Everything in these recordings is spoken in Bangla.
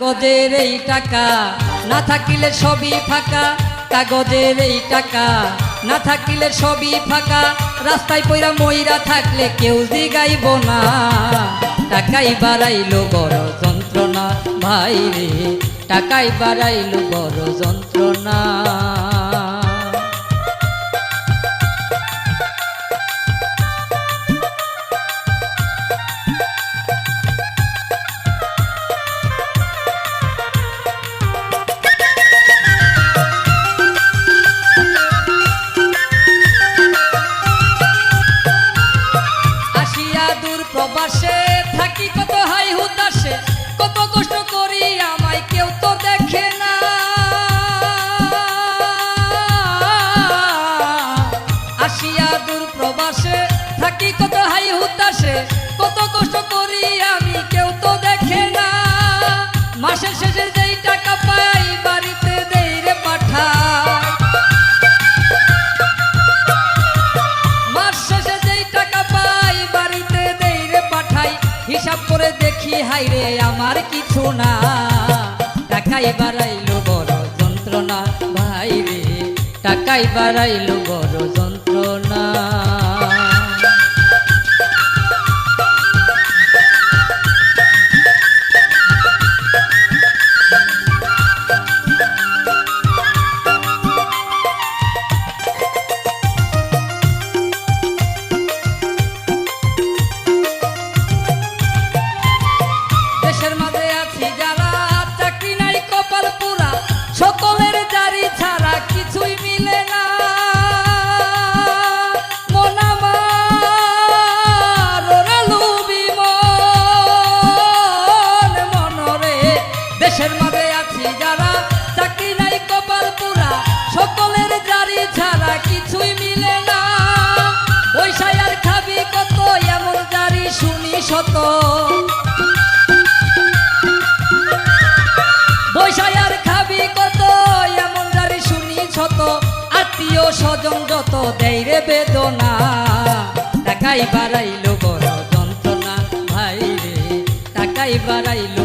কাগজের এই টাকা, না থাকিলে সবই ফাঁকা। কাগজের এই টাকা, না থাকিলে সবই ফাঁকা। রাস্তায় পইরা ময়রা থাকলে কেউ জিগাইব না। টাকাই বাড়াইলো বড় যন্ত্রণা। ভাই রে, টাকাই বাড়াইলো বড় যন্ত্রণা। দূর প্রবাসে, থাকি কত হাই হুতাসে কত কষ্ট করি আমি, কেউ তো দেখে না। মাসের শেষে যেই টাকা পাই, বাড়িতে দেই রে রে পাঠাই হিসাব করে দেখি, হাই রে, আমার কিছু না। টাকাই বাড়াইলো বড় যন্ত্রণা, ভাই টাকাই বাড়াইলো বড় যন্ত্রণা। দেশের মাঝে আছি যারা, চাকরি নাই, কপাল পুরা, সকলের জারি ছাড়া কিছুই মিলে না। পয়সায় আর খাবি কত, এমন জারি শুনি শত। বৈশায়ার খাবি কত, এমন জারি শুনি শত। আত্মীয় স্বজন যত দেয় রে বেদনা, টাকাই বাড়াইলো বড় যন্ত্রণা, ভাই রে, টাকাই বাড়াইলো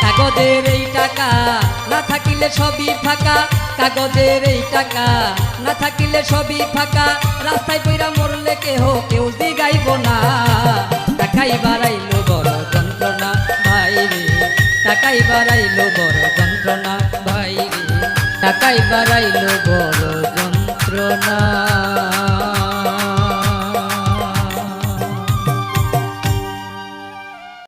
কাগজের এই টাকা, না থাকিলে সবই ফাঁকা। কাগজের এই টাকা, না থাকিলে সবই ফাঁকা। রাস্তায় পইরা মরলে কেহ, কেউ দিগাইব না। টাকাই বাড়াইলো বড় যন্ত্রণা, ভাই রে। টাকাই বাড়াইলো বড় যন্ত্রণা, ভাই রে। টাকাই বাড়াইলো বড়